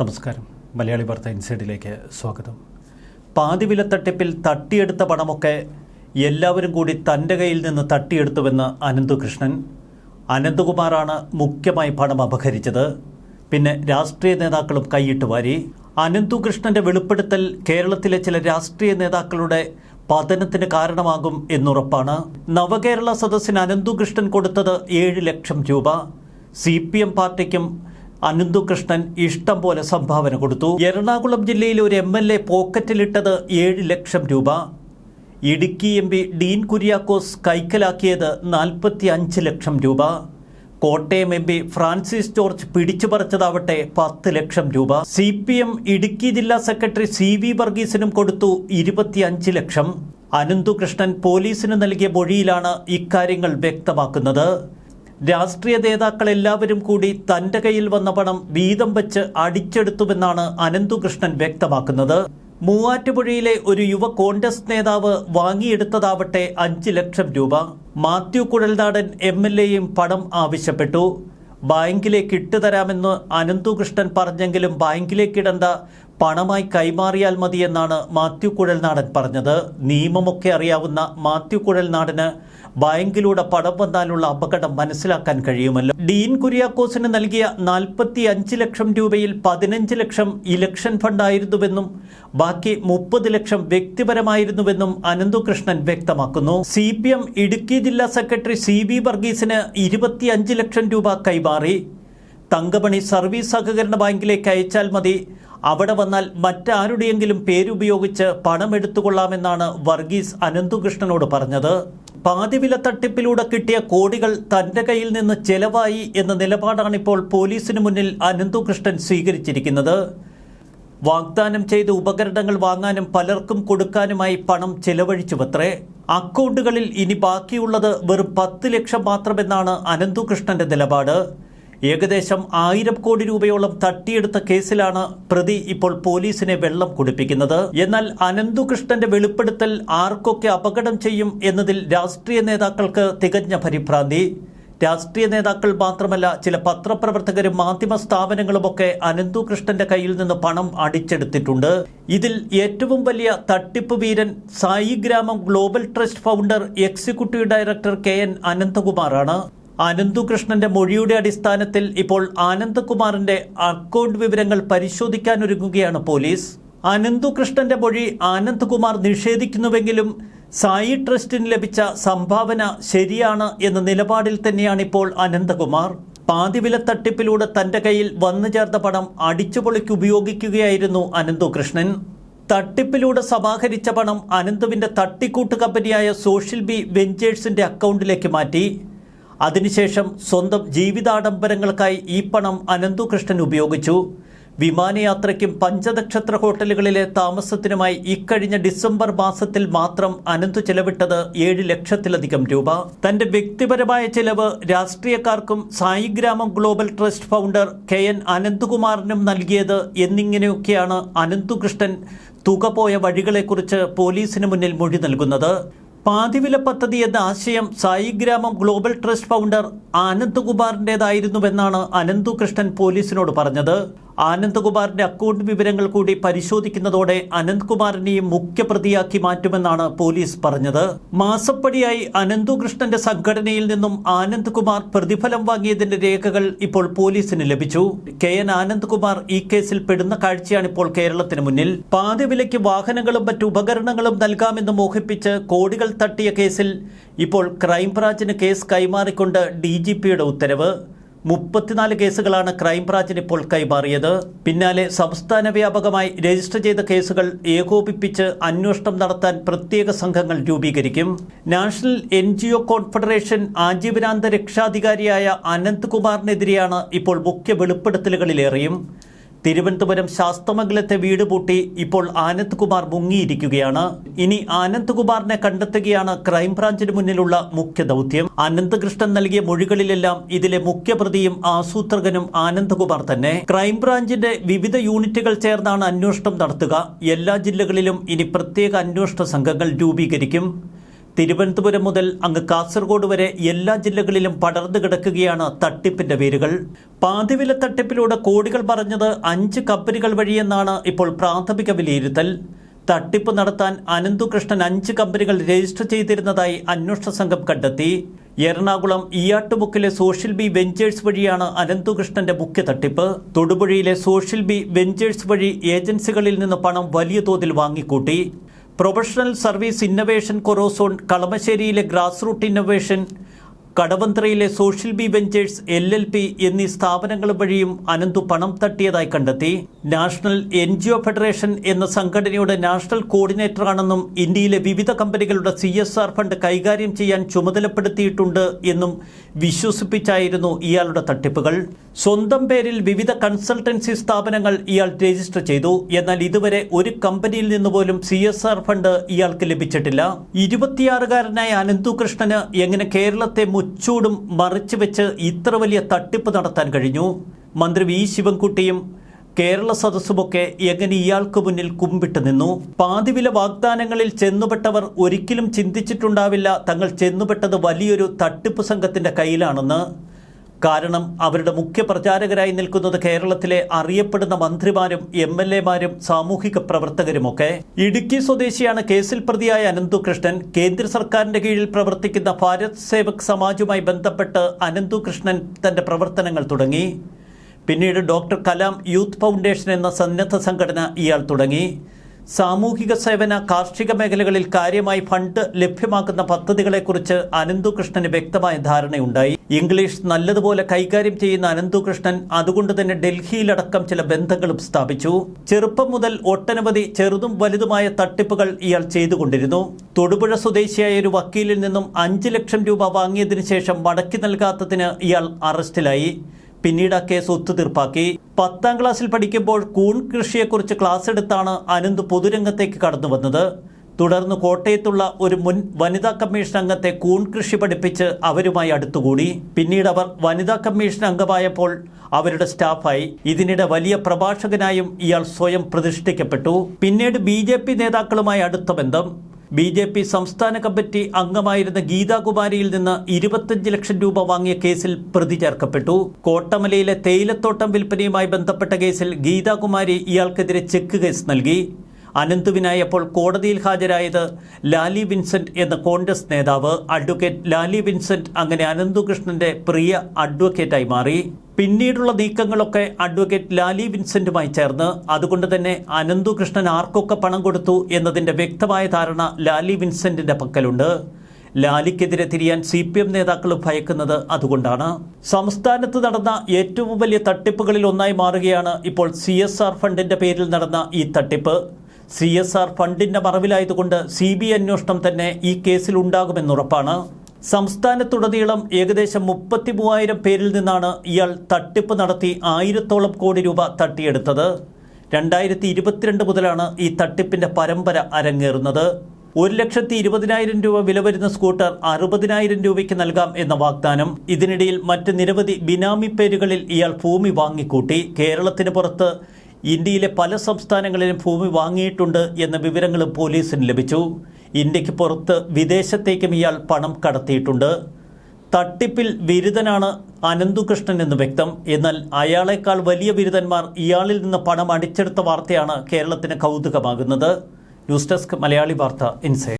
നമസ്കാരം. മലയാളി വാർത്ത ഇൻസൈഡിലേക്ക് സ്വാഗതം. പാതിവില തട്ടിപ്പിൽ തട്ടിയെടുത്ത പണമൊക്കെ എല്ലാവരും കൂടി തന്റെ കയ്യിൽ നിന്ന് തട്ടിയെടുത്തുവെന്ന് അനന്തകൃഷ്ണൻ. അനന്തകുമാറാണ് മുഖ്യമായി പണം അപഹരിച്ചത്. പിന്നെ രാഷ്ട്രീയ നേതാക്കളും കൈയിട്ട് വാരി. അനന്തകൃഷ്ണന്റെ വെളിപ്പെടുത്തൽ കേരളത്തിലെ ചില രാഷ്ട്രീയ നേതാക്കളുടെ പതനത്തിന് കാരണമാകും എന്നുറപ്പാണ്. നവകേരള സദസ്സിന് അനന്തുകൃഷ്ണൻ കൊടുത്തത് ഏഴ് ലക്ഷം രൂപ. സി പി എം പാർട്ടിക്കും അനന്തുകൃഷ്ണൻ ഇഷ്ടം പോലെ സംഭാവന കൊടുത്തു. എറണാകുളം ജില്ലയിൽ ഒരു എം എൽ എ പോക്കറ്റിലിട്ടത് ഏഴ് ലക്ഷം രൂപ. ഇടുക്കി എം പി ഡീൻ കുര്യാക്കോസ് കൈക്കലാക്കിയത് നാൽപ്പത്തി അഞ്ച് ലക്ഷം രൂപ. കോട്ടയം എം പി ഫ്രാൻസിസ് ജോർജ് പിടിച്ചുപറിച്ചതാവട്ടെ പത്ത് ലക്ഷം രൂപ. സി പി എം ഇടുക്കി ജില്ലാ സെക്രട്ടറി സി വി വർഗീസിനും കൊടുത്തു ഇരുപത്തിയഞ്ച് ലക്ഷം. അനന്തുകൃഷ്ണൻ പോലീസിന് നൽകിയ മൊഴിയിലാണ് ഇക്കാര്യങ്ങൾ വ്യക്തമാക്കുന്നത്. രാഷ്ട്രീയ നേതാക്കൾ എല്ലാവരും കൂടി തന്റെ കയ്യിൽ വന്ന പണം വീതം വെച്ച് അടിച്ചെടുത്തുവെന്നാണ് അനന്തുകൃഷ്ണൻ വ്യക്തമാക്കുന്നത്. മൂവാറ്റുപുഴയിലെ ഒരു യുവ കോൺഗ്രസ് നേതാവ് വാങ്ങിയെടുത്തതാവട്ടെ അഞ്ച് ലക്ഷം രൂപ. മാത്യു കുഴൽനാടൻ എം എൽ എയും പണം ആവശ്യപ്പെട്ടു. ബാങ്കിലേക്ക് ഇട്ടുതരാമെന്ന് അനന്തുകൃഷ്ണൻ പറഞ്ഞെങ്കിലും ബാങ്കിലേക്ക് ഇടണ്ട പണമായി കൈമാറിയാൽ മതിയെന്നാണ് മാത്യു കുഴൽനാടൻ പറഞ്ഞത്. നിയമമൊക്കെ അറിയാവുന്ന മാത്യു കുഴൽനാടന് ബാങ്കിലൂടെ പണം വന്നാലുള്ള അപകടം മനസ്സിലാക്കാൻ കഴിയുമല്ലോ. ഡീൻ കുര്യാക്കോസിന് നൽകിയ നാൽപ്പത്തി അഞ്ച് ലക്ഷം രൂപയിൽ പതിനഞ്ച് ലക്ഷം ഇലക്ഷൻ ഫണ്ടായിരുന്നുവെന്നും ബാക്കി മുപ്പത് ലക്ഷം വ്യക്തിപരമായിരുന്നുവെന്നും അനന്തുകൃഷ്ണൻ വ്യക്തമാക്കുന്നു. സി പി എം ഇടുക്കി ജില്ലാ സെക്രട്ടറി സി വി വർഗീസിന് ഇരുപത്തിയഞ്ച് ലക്ഷം രൂപ കൈമാറി. തങ്കമണി സർവീസ് സഹകരണ ബാങ്കിലേക്ക് അയച്ചാൽ മതി. അവിടെ വന്നാൽ മറ്റാരുടെയെങ്കിലും പേരുപയോഗിച്ച് പണം എടുത്തുകൊള്ളാമെന്നാണ് വർഗീസ് അനന്തുകൃഷ്ണനോട് പറഞ്ഞത്. പാതിവില തട്ടിപ്പിലൂടെ കിട്ടിയ കോടികൾ തന്റെ കയ്യിൽ നിന്ന് ചെലവായി എന്ന നിലപാടാണിപ്പോൾ പോലീസിന് മുന്നിൽ അനന്തുകൃഷ്ണൻ സ്വീകരിച്ചിരിക്കുന്നത്. വാഗ്ദാനം ചെയ്ത ഉപകരണങ്ങൾ വാങ്ങാനും പലർക്കും കൊടുക്കാനുമായി പണം ചെലവഴിച്ചുവത്രേ. അക്കൗണ്ടുകളിൽ ഇനി ബാക്കിയുള്ളത് വെറും പത്ത് ലക്ഷം മാത്രമെന്നാണ് അനന്തുകൃഷ്ണന്റെ നിലപാട്. ഏകദേശം ആയിരം കോടി രൂപയോളം തട്ടിയെടുത്ത കേസിലാണ് പ്രതി ഇപ്പോൾ പോലീസിനെ വെള്ളം കുടിപ്പിക്കുന്നത്. എന്നാൽ അനന്തുകൃഷ്ണന്റെ വെളിപ്പെടുത്തൽ ആർക്കൊക്കെ അപകടം ചെയ്യും എന്നതിൽ രാഷ്ട്രീയ നേതാക്കൾക്ക് തികഞ്ഞ പരിഭ്രാന്തി. രാഷ്ട്രീയ നേതാക്കൾ മാത്രമല്ല ചില പത്രപ്രവർത്തകരും മാധ്യമ സ്ഥാപനങ്ങളുമൊക്കെ അനന്തുകൃഷ്ണന്റെ കയ്യിൽ നിന്ന് പണം അടിച്ചെടുത്തിട്ടുണ്ട്. ഇതിൽ ഏറ്റവും വലിയ തട്ടിപ്പ് വീരൻ Sai Gramam global trust founder executive director K N അനന്തകുമാറാണ്. അനന്തുകൃഷ്ണന്റെ മൊഴിയുടെ അടിസ്ഥാനത്തിൽ ഇപ്പോൾ ആനന്ദകുമാറിന്റെ അക്കൗണ്ട് വിവരങ്ങൾ പരിശോധിക്കാനൊരുങ്ങുകയാണ് പോലീസ്. അനന്തുകൃഷ്ണന്റെ മൊഴി ആനന്ദകുമാർ നിഷേധിക്കുന്നുവെങ്കിലും സായി ട്രസ്റ്റിന് ലഭിച്ച സംഭാവന ശരിയാണ് എന്ന നിലപാടിൽ തന്നെയാണ് ഇപ്പോൾ അനന്തകുമാർ. പാതിവില തട്ടിപ്പിലൂടെ തന്റെ കയ്യിൽ വന്നു ചേർത്ത പണം അടിച്ചുപൊളിക്ക് ഉപയോഗിക്കുകയായിരുന്നു അനന്തുകൃഷ്ണൻ. തട്ടിപ്പിലൂടെ സമാഹരിച്ച പണം അനന്തുവിന്റെ തട്ടിക്കൂട്ട് കമ്പനിയായ സോഷ്യൽ ബി വെഞ്ചേഴ്സിന്റെ അക്കൗണ്ടിലേക്ക് മാറ്റി. അതിനുശേഷം സ്വന്തം ജീവിതാഡംബരങ്ങൾക്കായി ഈ പണം അനന്തു കൃഷ്ണൻ ഉപയോഗിച്ചു. വിമാനയാത്രയ്ക്കും പഞ്ചനക്ഷത്ര ഹോട്ടലുകളിലെ താമസത്തിനുമായി ഇക്കഴിഞ്ഞ ഡിസംബർ മാസത്തിൽ മാത്രം അനന്തു ചെലവിട്ടത് ഏഴ് ലക്ഷത്തിലധികം രൂപ. തന്റെ വ്യക്തിപരമായ ചെലവ് രാഷ്ട്രീയക്കാർക്കും Saigramam global trust founder K N അനന്തുകുമാറിനും നൽകിയത് എന്നിങ്ങനെയൊക്കെയാണ് അനന്തുകൃഷ്ണൻ തുക പോയ വഴികളെക്കുറിച്ച് പോലീസിന് മുന്നിൽ മൊഴി നൽകുന്നത്. പാതിവില പദ്ധതി എന്ന ആശയം സായിഗ്രാമം ഗ്ലോബൽ ട്രസ്റ്റ് ഫൗണ്ടർ ആനന്ദ്കുമാറിന്റെതായിരുന്നുവെന്നാണ് അനന്തുകൃഷ്ണൻ പോലീസിനോട് പറഞ്ഞത്. ആനന്ദ്കുമാറിന്റെ അക്കൗണ്ട് വിവരങ്ങൾ കൂടി പരിശോധിക്കുന്നതോടെ അനന്ത്കുമാറിനെയും മുഖ്യപ്രതിയാക്കി മാറ്റുമെന്നാണ് പോലീസ് പറഞ്ഞത്. മാസപ്പടിയായി അനന്തുകൃഷ്ണന്റെ സംഘടനയിൽ നിന്നും ആനന്ദ് കുമാർ പ്രതിഫലം വാങ്ങിയതിന്റെ രേഖകൾ ഇപ്പോൾ പോലീസിന് ലഭിച്ചു. കെ എൻ ആനന്ദ്കുമാർ ഈ കേസിൽ പെടുന്ന കാഴ്ചയാണ് ഇപ്പോൾ കേരളത്തിന് മുന്നിൽ. പാതിവിലയ്ക്ക് വാഹനങ്ങളും മറ്റു ഉപകരണങ്ങളും നൽകാമെന്ന് മോഹിപ്പിച്ച് കോടികൾ തട്ടിയ കേസിൽ ഇപ്പോൾ ക്രൈംബ്രാഞ്ചിന് കേസ് കൈമാറിക്കൊണ്ട് ഡി ഉത്തരവ്. മുപ്പത്തിനാല് കേസുകളാണ് ക്രൈംബ്രാഞ്ചിന് ഇപ്പോൾ കൈമാറിയത്. പിന്നാലെ സംസ്ഥാന വ്യാപകമായി രജിസ്റ്റർ ചെയ്ത കേസുകൾ ഏകോപിപ്പിച്ച് അന്വേഷണം നടത്താൻ പ്രത്യേക സംഘങ്ങൾ രൂപീകരിക്കും. National N G O confederation ആജീവനാന്ത രക്ഷാധികാരിയായ അനന്ത് കുമാറിനെതിരെയാണ് ഇപ്പോൾ മുഖ്യ വെളിപ്പെടുത്തലുകളിലേറെയും. തിരുവനന്തപുരം ശാസ്തമംഗലത്തെ വീട് പൂട്ടി ഇപ്പോൾ ആനന്ദ് കുമാർ മുങ്ങിയിരിക്കുകയാണ്. ഇനി ആനന്ദ് കുമാറിനെ കണ്ടെത്തുകയാണ് ക്രൈംബ്രാഞ്ചിന് മുന്നിലുള്ള മുഖ്യ ദൗത്യം. അനന്തകൃഷ്ണൻ നൽകിയ മൊഴികളിലെല്ലാം ഇതിലെ മുഖ്യപ്രതിയും ആസൂത്രകനും ആനന്ദകുമാർ തന്നെ. ക്രൈംബ്രാഞ്ചിന്റെ വിവിധ യൂണിറ്റുകൾ ചേർന്നാണ് അന്വേഷണം നടത്തുക. എല്ലാ ജില്ലകളിലും ഇനി പ്രത്യേക അന്വേഷണ സംഘങ്ങൾ രൂപീകരിക്കും. തിരുവനന്തപുരം മുതൽ അങ്ങ് കാസർഗോഡ് വരെ എല്ലാ ജില്ലകളിലും പടർന്നു കിടക്കുകയാണ് തട്ടിപ്പിന്റെ വേരുകൾ. പാതിവില തട്ടിപ്പിലൂടെ കോടികൾ പറഞ്ഞത് അഞ്ച് കമ്പനികൾ വഴിയെന്നാണ് ഇപ്പോൾ പ്രാഥമിക വിലയിരുത്തൽ. തട്ടിപ്പ് നടത്താൻ അനന്തുകൃഷ്ണൻ അഞ്ച് കമ്പനികൾ രജിസ്റ്റർ ചെയ്തിരുന്നതായി അന്വേഷണ സംഘം കണ്ടെത്തി. എറണാകുളം ഇയാട്ടുമുക്കിലെ സോഷ്യൽ ബി വെഞ്ചേഴ്സ് വഴിയാണ് അനന്തുകൃഷ്ണന്റെ മുഖ്യ തട്ടിപ്പ്. തൊടുപുഴയിലെ സോഷ്യൽ ബി വെഞ്ചേഴ്സ് വഴി ഏജൻസികളിൽ നിന്ന് പണം വലിയ തോതിൽ വാങ്ങിക്കൂട്ടി. പ്രൊഫഷണൽ സർവീസ് ഇന്നവേഷൻ കൊറോസോൺ കളമശ്ശേരിയിലെ grass root innovation കടവന്ത്രയിലെ social B ventures L L P എന്നീ സ്ഥാപനങ്ങൾ വഴിയും അനന്തു പണം തട്ടിയതായി കണ്ടെത്തി. National N G O federation എന്ന സംഘടനയുടെ നാഷണൽ കോർഡിനേറ്ററാണെന്നും ഇന്ത്യയിലെ വിവിധ കമ്പനികളുടെ സി എസ് ആർ ഫണ്ട് കൈകാര്യം ചെയ്യാൻ ചുമതലപ്പെടുത്തിയിട്ടുണ്ട് എന്നും വിശ്വസിപ്പിച്ചായിരുന്നു ഇയാളുടെ തട്ടിപ്പുകൾ. സ്വന്തം പേരിൽ വിവിധ കൺസൾട്ടൻസി സ്ഥാപനങ്ങൾ ഇയാൾ രജിസ്റ്റർ ചെയ്തു. എന്നാൽ ഇതുവരെ ഒരു കമ്പനിയിൽ നിന്ന് പോലും സി എസ് ആർ ഫണ്ട് ഇയാൾക്ക് ലഭിച്ചിട്ടില്ല. ഇരുപത്തിയാറുകാരനായ അനന്തു കൃഷ്ണന് എങ്ങനെ കേരളത്തെ മുച്ചൂടും മറിച്ചു വെച്ച് ഇത്ര വലിയ തട്ടിപ്പ് നടത്താൻ കഴിഞ്ഞു. മന്ത്രി വി. ശിവൻകുട്ടിയും കേരള സദസ്സുമൊക്കെ എങ്ങനെ ഇയാൾക്ക് മുന്നിൽ കുമ്പിട്ട് നിന്നു? പാതിവില വാഗ്ദാനങ്ങളിൽ ചെന്നുപെട്ടവർ ഒരിക്കലും ചിന്തിച്ചിട്ടുണ്ടാവില്ല തങ്ങൾ ചെന്നുപെട്ടത് വലിയൊരു തട്ടിപ്പ് സംഘത്തിന്റെ കയ്യിലാണെന്ന്. കാരണം അവരുടെ മുഖ്യ പ്രചാരകരായി നിൽക്കുന്നത് കേരളത്തിലെ അറിയപ്പെടുന്ന മന്ത്രിമാരും എം എൽ എമാരും സാമൂഹിക പ്രവർത്തകരുമൊക്കെ. ഇടുക്കി സ്വദേശിയാണ് കേസിൽ പ്രതിയായ അനന്തുകൃഷ്ണൻ. കേന്ദ്ര സർക്കാരിന്റെ കീഴിൽ പ്രവർത്തിക്കുന്ന ഭാരത് സേവക് സമാജുമായി ബന്ധപ്പെട്ട് അനന്തുകൃഷ്ണൻ തന്റെ പ്രവർത്തനങ്ങൾ തുടങ്ങി. പിന്നീട് ഡോക്ടർ കലാം യൂത്ത് ഫൗണ്ടേഷൻ എന്ന സന്നദ്ധ സംഘടന ഇയാൾ തുടങ്ങി. സാമൂഹിക സേവന കാർഷിക മേഖലകളിൽ കാര്യമായി ഫണ്ട് ലഭ്യമാക്കുന്ന പദ്ധതികളെക്കുറിച്ച് അനന്തുകൃഷ്ണന് വ്യക്തമായ ധാരണയുണ്ടായി. ഇംഗ്ലീഷ് നല്ലതുപോലെ കൈകാര്യം ചെയ്യുന്ന അനന്തുകൃഷ്ണൻ അതുകൊണ്ട് തന്നെ ഡൽഹിയിലടക്കം ചില ബന്ധങ്ങളും സ്ഥാപിച്ചു. ചെറുപ്പം മുതൽ ഒട്ടനവധി ചെറുതും വലുതുമായ തട്ടിപ്പുകൾ ഇയാൾ ചെയ്തുകൊണ്ടിരുന്നു. തൊടുപുഴ സ്വദേശിയായ ഒരു വക്കീലിൽ നിന്നും അഞ്ച് ലക്ഷം രൂപ വാങ്ങിയതിനു ശേഷം മടക്കി നൽകാത്തതിന് ഇയാൾ അറസ്റ്റിലായി. പിന്നീട് ആ കേസ് ഒത്തുതീർപ്പാക്കി. പത്താം ക്ലാസ്സിൽ പഠിക്കുമ്പോൾ കൂൺ കൃഷിയെക്കുറിച്ച് ക്ലാസ് എടുത്താണ് അനന്ത് പൊതുരംഗത്തേക്ക് കടന്നു വന്നത്. തുടർന്ന് കോട്ടയത്തുള്ള ഒരു മുൻ വനിതാ കമ്മീഷൻ അംഗത്തെ കൂൺ കൃഷി പഠിപ്പിച്ച് അവരുമായി അടുത്തുകൂടി. പിന്നീട് അവർ വനിതാ കമ്മീഷൻ അംഗമായപ്പോൾ അവരുടെ സ്റ്റാഫായി. ഇതിനിടെ വലിയ പ്രഭാഷകനായും ഇയാൾ സ്വയം പ്രതിഷ്ഠിക്കപ്പെട്ടു. പിന്നീട് ബി നേതാക്കളുമായി അടുത്ത ബന്ധം. ബി ജെ പി സംസ്ഥാന കമ്മിറ്റി അംഗമായിരുന്ന ഗീതാകുമാരിയിൽ നിന്ന് ഇരുപത്തഞ്ച് ലക്ഷം രൂപ വാങ്ങിയ കേസിൽ പ്രതി ചേർക്കപ്പെട്ടു. കോട്ടമലയിലെ തേയിലത്തോട്ടം വിൽപ്പനയുമായി ബന്ധപ്പെട്ട കേസിൽ ഗീതാകുമാരി ഇയാൾക്കെതിരെ ചെക്ക് കേസ് നൽകി. അനന്തുവിനായപ്പോൾ കോടതിയിൽ ഹാജരായത് ലാലി വിൻസെന്റ് എന്ന കോൺഗ്രസ് നേതാവ്. അഡ്വക്കേറ്റ് ലാലി വിൻസെന്റ് അങ്ങനെ അനന്തുകൃഷ്ണന്റെ പ്രിയ അഡ്വക്കേറ്റായി മാറി. പിന്നീടുള്ള നീക്കങ്ങളൊക്കെ അഡ്വക്കേറ്റ് ലാലി വിൻസെന്റുമായി ചേർന്ന് അതുകൊണ്ട് തന്നെ അനന്തുകൃഷ്ണൻ ആർക്കൊക്കെ പണം കൊടുത്തു എന്നതിന്റെ വ്യക്തമായ ധാരണ ലാലി വിൻസെന്റിന്റെ പക്കലുണ്ട്. ലാലിക്കെതിരെ തിരിയാൻ സി പി എം നേതാക്കൾ ഭയക്കുന്നത് അതുകൊണ്ടാണ്. സംസ്ഥാനത്ത് നടന്ന ഏറ്റവും വലിയ തട്ടിപ്പുകളിൽ ഒന്നായി മാറുകയാണ് ഇപ്പോൾ സി എസ് ആർ ഫണ്ടിന്റെ പേരിൽ നടന്ന ഈ തട്ടിപ്പ്. സി എസ് ആർ ഫണ്ടിന്റെ മറവിലായതുകൊണ്ട് സി ബി അന്വേഷണം തന്നെ ഈ കേസിൽ ഉണ്ടാകുമെന്നുറപ്പാണ്. സംസ്ഥാനത്തുടനീളം ഏകദേശം മുപ്പത്തി മൂവായിരം പേരിൽ നിന്നാണ് ഇയാൾ തട്ടിപ്പ് നടത്തി ആയിരത്തോളം കോടി രൂപ തട്ടിയെടുത്തത്. രണ്ടായിരത്തി ഇരുപത്തിരണ്ട് മുതലാണ് ഈ തട്ടിപ്പിന്റെ പരമ്പര അരങ്ങേറുന്നത്. ഒരു ലക്ഷത്തി ഇരുപതിനായിരം രൂപ വില വരുന്ന സ്കൂട്ടർ അറുപതിനായിരം രൂപയ്ക്ക് നൽകാം എന്ന വാഗ്ദാനം. ഇതിനിടയിൽ മറ്റ് നിരവധി ബിനാമി പേരുകളിൽ ഇയാൾ ഭൂമി വാങ്ങിക്കൂട്ടി. കേരളത്തിന് പുറത്ത് ഇന്ത്യയിലെ പല സംസ്ഥാനങ്ങളിലും ഭൂമി വാങ്ങിയിട്ടുണ്ട് എന്ന വിവരങ്ങളും പോലീസിന് ലഭിച്ചു. ഇന്ത്യയ്ക്ക് പുറത്ത് വിദേശത്തേക്കും ഇയാൾ പണം കടത്തിയിട്ടുണ്ട്. തട്ടിപ്പിൽ ബിരുദനാണ് അനന്തുകൃഷ്ണൻ എന്ന് വ്യക്തം. എന്നാൽ അയാളെക്കാൾ വലിയ ബിരുദന്മാർ ഇയാളിൽ നിന്ന് പണം അടിച്ചെടുത്ത വാർത്തയാണ് കേരളത്തിന് കൗതുകമാകുന്നത്. ന്യൂസ് ഡെസ്ക് മലയാളി വാർത്ത ഇൻസൈഡ്.